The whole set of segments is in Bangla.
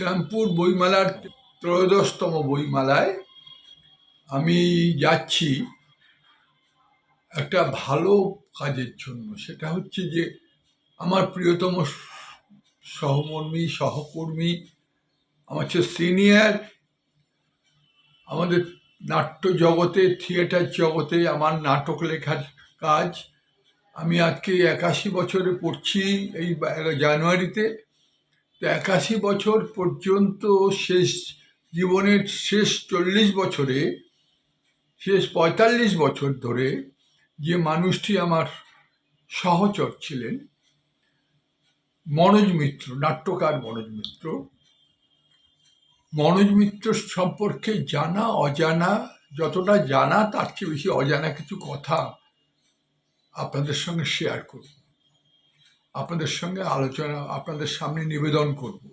শ্রীরামপুর বইমেলার ত্রয়োদশতম বইমেলায় আমি যাচ্ছি একটা ভালো কাজের জন্য। সেটা হচ্ছে যে আমার প্রিয়তম স- সহকর্মী সহকর্মী, আমার হচ্ছে সিনিয়র, আমাদের নাট্য জগতে, থিয়েটার জগতে, আমার নাটক লেখার কাজ। আমি আজকে একাশি বছরে পড়ছি এই জানুয়ারিতে। তো একাশি বছর পর্যন্ত শেষ, জীবনের শেষ চল্লিশ বছরে, শেষ পঁয়তাল্লিশ বছর ধরে যে মানুষটি আমার সহচর ছিলেন, মনোজ মিত্র, নাট্যকার মনোজ মিত্র। মনোজ মিত্র সম্পর্কে জানা, অজানা, যতটা জানা, তার চেয়ে বেশি অজানা কিছু কথা আপনাদের সঙ্গে শেয়ার করব। আপনাদের সঙ্গে আলোচনা, আপনাদের সামনে নিবেদন করব।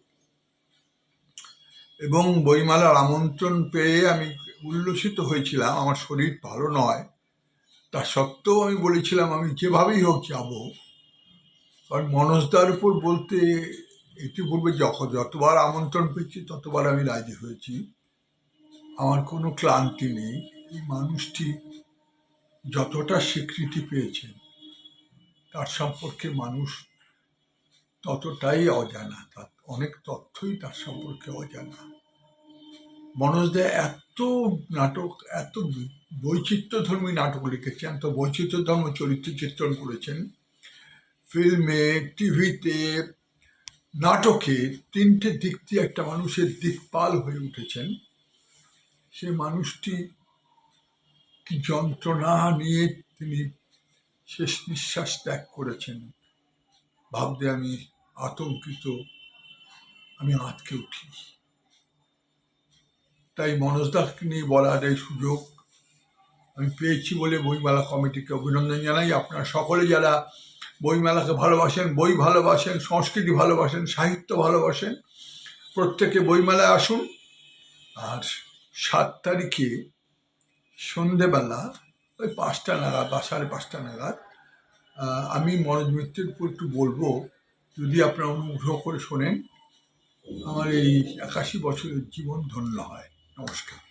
এবং বইমালার আমন্ত্রণ পেয়ে আমি উল্লসিত হয়েছিলাম, আমার শরীর ভালো নয়। তা সত্ত্বেও আমি বলেছিলাম, আমি যেভাবেই হোক যাব। কারণ মনজদার উপর বলতে ইতিপূর্বে যখন যতবার আমন্ত্রণ পেয়েছি, ততবার আমি রাজি হয়েছি। আমার কোনো ক্লান্তি নেই। এই মানুষটি যতটা স্বীকৃতি পেয়েছেন, তার সম্পর্কে মানুষ ততটাই অজানা, তার অনেক তথ্যই তার সম্পর্কে অজানা। মনোজদা এত নাটক, এত বৈচিত্র্যধর্মী নাটক লিখেছেন, এত বৈচিত্র্যধর্ম চরিত্র চিত্রণ করেছেন। ফিল্মে, টিভিতে নাটকে তিনটে দিক দিয়ে একটা মানুষের দিকপাল হয়ে উঠেছেন। সে মানুষটি কি যন্ত্রণা নিয়ে তিনি শেষ নিঃশ্বাস ত্যাগ করেছেন। ভাবতে আমি আতঙ্কিত, আমি আঁতকে উঠি। তাই মনোজদাকে নিয়ে বলার এই সুযোগ আমি পেয়েছি বলে বইমেলা কমিটিকে অভিনন্দন জানাই। আপনারা সকলে যারা বইমেলাকে ভালোবাসেন, বই ভালোবাসেন, সংস্কৃতি ভালোবাসেন, সাহিত্য ভালোবাসেন, প্রত্যেকে বইমেলায় আসুন। আর সাত তারিখে সন্ধেবেলা, ওই পাঁচটা নাগাদ বা সাড়ে পাঁচটা নাগাদ আমি মনোজ মিত্রের উপর একটু বলব যদি আপনারা অনুগ্রহ করে শোনেন আমার এই একাশি বছরের জীবন ধন্য হয়। নমস্কার।